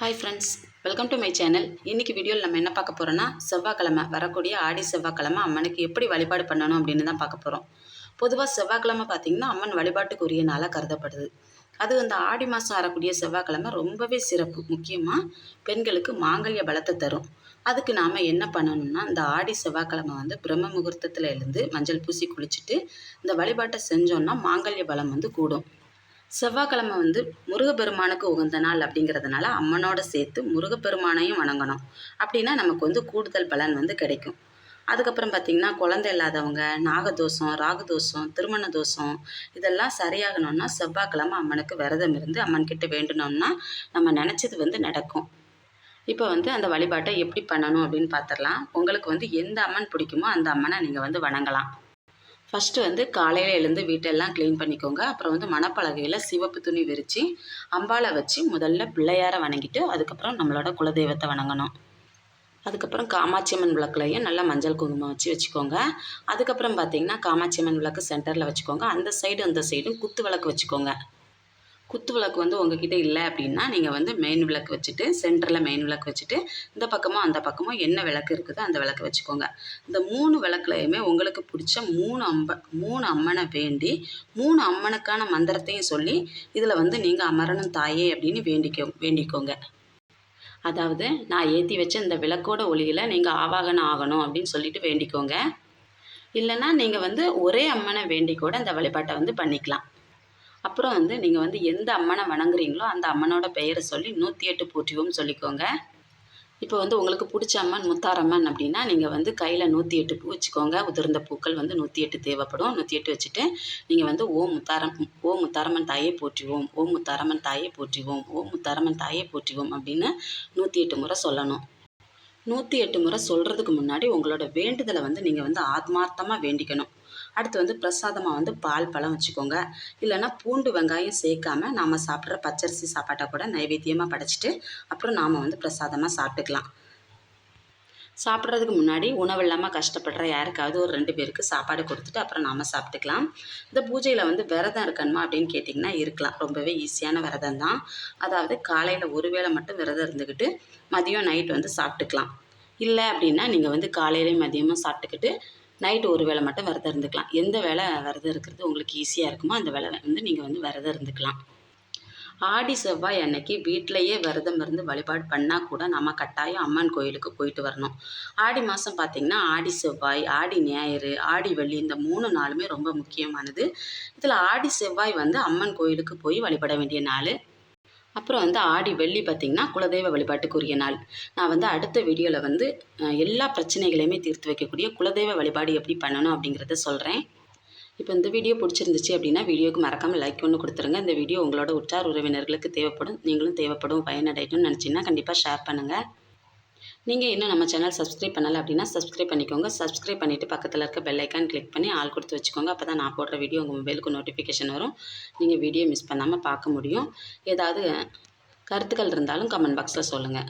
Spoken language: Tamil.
Hi friends welcome to my channel இன்றைக்கி வீடியோவில் நம்ம என்ன பார்க்க போகிறோன்னா செவ்வாய்க்கிழமை வரக்கூடிய ஆடி செவ்வாய்க்கிழமை அம்மனுக்கு எப்படி வழிபாடு பண்ணணும் அப்படின்னு தான் பார்க்க போகிறோம் பொதுவாக செவ்வாய்க்கிழமை பார்த்திங்கன்னா அம்மன் வழிபாட்டுக்குரிய நாளாக கருதப்படுது. அது அந்த ஆடி மாதம் வரக்கூடிய செவ்வாய்க்கிழமை ரொம்பவே சிறப்பு. முக்கியமாக பெண்களுக்கு மாங்கல்ய பலத்தை தரும். அதுக்கு நாம் என்ன பண்ணணும்னா இந்த ஆடி செவ்வாய்க்கிழமை வந்து பிரம்ம முகூர்த்தத்தில் இருந்து மஞ்சள் பூசி குளிச்சுட்டு இந்த வழிபாட்டை செஞ்சோன்னா மாங்கல்ய பலம் வந்து கூடும். செவ்வாய்க்கிழமை வந்து முருகப்பெருமானுக்கு உகந்த நாள் அப்படிங்கிறதுனால அம்மனோட சேர்த்து முருகப்பெருமானையும் வணங்கணும். அப்படின்னா நமக்கு வந்து கூடுதல் பலன் வந்து கிடைக்கும். அதுக்கப்புறம் பார்த்திங்கன்னா குழந்தை இல்லாதவங்க நாகதோஷம் ராகதோஷம் திருமண தோஷம் இதெல்லாம் சரியாகணும்னா செவ்வாய்க்கிழமை அம்மனுக்கு விரதம் இருந்து அம்மன்கிட்ட வேண்டணும்னா நம்ம நினச்சது வந்து நடக்கும். இப்போ வந்து அந்த வழிபாட்டை எப்படி பண்ணணும் அப்படின்னு பார்த்துடலாம். உங்களுக்கு வந்து எந்த அம்மன் பிடிக்குமோ அந்த அம்மனை நீங்கள் வந்து வணங்கலாம். ஃபஸ்ட்டு வந்து காலையில் எழுந்து வீட்டெல்லாம் க்ளீன் பண்ணிக்கோங்க. அப்புறம் வந்து மணப்பலகையில் சிவப்பு துணி விரித்து அம்பாலை வச்சு முதல்ல பிள்ளையாரை வணங்கிட்டு அதுக்கப்புறம் நம்மளோட குலதெய்வத்தை வணங்கணும். அதுக்கப்புறம் காமாட்சியம்மன் விளக்குலையும் நல்லா மஞ்சள் குங்குமம் வச்சு வச்சுக்கோங்க. அதுக்கப்புறம் பார்த்தீங்கன்னா காமாட்சியம்மன் விளக்கு சென்டரில் வச்சுக்கோங்க. அந்த சைடு அந்த சைடும் குத்து விளக்கு வச்சுக்கோங்க. குத்து விளக்கு வந்து உங்ககிட்ட இல்லை அப்படின்னா நீங்கள் வந்து மெயின் விளக்கு வச்சுட்டு சென்டரில் மெயின் விளக்கு வச்சுட்டு இந்த பக்கமும் அந்த பக்கமும் என்ன விளக்கு இருக்குதோ அந்த விளக்கு வச்சுக்கோங்க. இந்த மூணு விளக்குலையுமே உங்களுக்கு பிடிச்ச மூணு அம்ப மூணு அம்மனை வேண்டி மூணு அம்மனுக்கான மந்திரத்தையும் சொல்லி இதில் வந்து நீங்கள் அமரணும் தாயே அப்படின்னு வேண்டிக்கோ வேண்டிக்கோங்க. அதாவது நான் ஏற்றி வச்ச இந்த விளக்கோட ஒளியில் நீங்கள் ஆவாகனம் ஆகணும் அப்படின்னு சொல்லிட்டு வேண்டிக்கோங்க. இல்லைன்னா நீங்கள் வந்து ஒரே அம்மனை வேண்டி கூட இந்த வழிபாட்டை வந்து பண்ணிக்கலாம். அப்புறம் வந்து நீங்கள் வந்து எந்த அம்மனை வணங்குறீங்களோ அந்த அம்மனோட பெயரை சொல்லி நூற்றி எட்டு போற்றிவோம் சொல்லிக்கோங்க. இப்போ வந்து உங்களுக்கு பிடிச்ச அம்மன் முத்தாரம்மன் அப்படின்னா நீங்கள் வந்து கையில் நூற்றி எட்டு பூ வச்சுக்கோங்க. உதிர்ந்த பூக்கள் வந்து நூற்றி எட்டு தேவைப்படும். நூற்றி எட்டு வச்சுட்டு நீங்கள் வந்து ஓ முத்தாரம் ஓ முத்தாரம்மன் தாயே போற்றிவோம் ஓ முத்தாரம்மன் தாயே போற்றிவோம் ஓ முத்தாரம்மன் தாயே போற்றிவோம் அப்படின்னு நூற்றி எட்டு முறை சொல்லணும். நூற்றி எட்டு முறை சொல்கிறதுக்கு முன்னாடி உங்களோட வேண்டுதலை வந்து நீங்கள் வந்து ஆத்மார்த்தமாக வேண்டிக்கணும். அடுத்து வந்து பிரசாதமாக வந்து பால் பழம் வச்சுக்கோங்க. இல்லைன்னா பூண்டு வெங்காயம் சேர்க்காம நாம் சாப்பிட்ற பச்சரிசி சாப்பாட்டை கூட நைவேத்தியமாக படைச்சிட்டு அப்புறம் நாம் வந்து பிரசாதமாக சாப்பிட்டுக்கலாம். சாப்பிட்றதுக்கு முன்னாடி உணவு இல்லாமல் கஷ்டப்படுற யாருக்காவது ஒரு ரெண்டு பேருக்கு சாப்பாடு கொடுத்துட்டு அப்புறம் நாம் சாப்பிட்டுக்கலாம். இந்த பூஜையில் வந்து விரதம் இருக்கணுமா அப்படின்னு கேட்டிங்கன்னா இருக்கலாம். ரொம்பவே ஈஸியான விரதம் தான். அதாவது காலையில் ஒரு வேளை மட்டும் விரதம் இருந்துக்கிட்டு மதியம் நைட் வந்து சாப்பிட்டுக்கலாம். இல்லை அப்படின்னா நீங்கள் வந்து காலையிலையும் மதியமும் சாப்பிட்டுக்கிட்டு நைட்டு ஒரு வேளை மட்டும் விரதம் இருந்துக்கலாம். எந்த வேலை விரதம் இருக்கிறது உங்களுக்கு ஈஸியாக இருக்குமோ அந்த வேலை வந்து நீங்கள் வந்து விரதம் இருந்துக்கலாம். ஆடி செவ்வாய் அன்னைக்கு வீட்டிலையே விரதம் இருந்து வழிபாடு பண்ணால் கூட நம்ம கட்டாயம் அம்மன் கோயிலுக்கு போயிட்டு வரணும். ஆடி மாதம் பார்த்திங்கன்னா ஆடி செவ்வாய் ஆடி ஞாயிறு ஆடி வெள்ளி இந்த மூணு நாளுமே ரொம்ப முக்கியமானது. இதில் ஆடி செவ்வாய் வந்து அம்மன் கோயிலுக்கு போய் வழிபட வேண்டிய நாள். அப்புறம் வந்து ஆடி வெள்ளி பார்த்திங்கன்னா குலதெய்வ வழிபாட்டுக்குரிய நாள். நான் வந்து அடுத்த வீடியோவில் வந்து எல்லா பிரச்சனைகளையுமே தீர்த்து வைக்கக்கூடிய குலதெய்வ வழிபாடு எப்படி பண்ணணும் அப்படிங்கிறத சொல்கிறேன் இப்போ இந்த வீடியோ பிடிச்சிருந்துச்சு அப்படின்னா வீடியோக்கு மறக்காமல் லைக் ஒன்று கொடுத்துருங்க. இந்த வீடியோ உங்களோட உற்றார் உறவினர்களுக்கு தேவைப்படும். நீங்களும் தேவைப்படும் பயனடையணும்னு நினச்சிங்கன்னா கண்டிப்பாக ஷேர் பண்ணுங்கள் நீங்கள் இன்னும் நம்ம சேனல் சப்ஸ்கிரைப் பண்ணலை அப்படின்னா சப்ஸ்கிரைப் பண்ணிக்கோங்க. சப்ஸ்கிரைப் பண்ணிவிட்டு பக்கத்தில் இருக்க பெல் ஐக்கான் கிளிக் பண்ணி ஆள் கொடுத்து வச்சுக்கோங்க. அப்போ தான் நான் போடுற வீடியோ உங்கள் மொபைலுக்கு நோட்டிஃபிகேஷன் வரும். நீங்கள் வீடியோ மிஸ் பண்ணாமல் பார்க்க முடியும். ஏதாவது கருத்துக்கள் இருந்தாலும் கமெண்ட் பாக்ஸில் சொல்லுங்கள்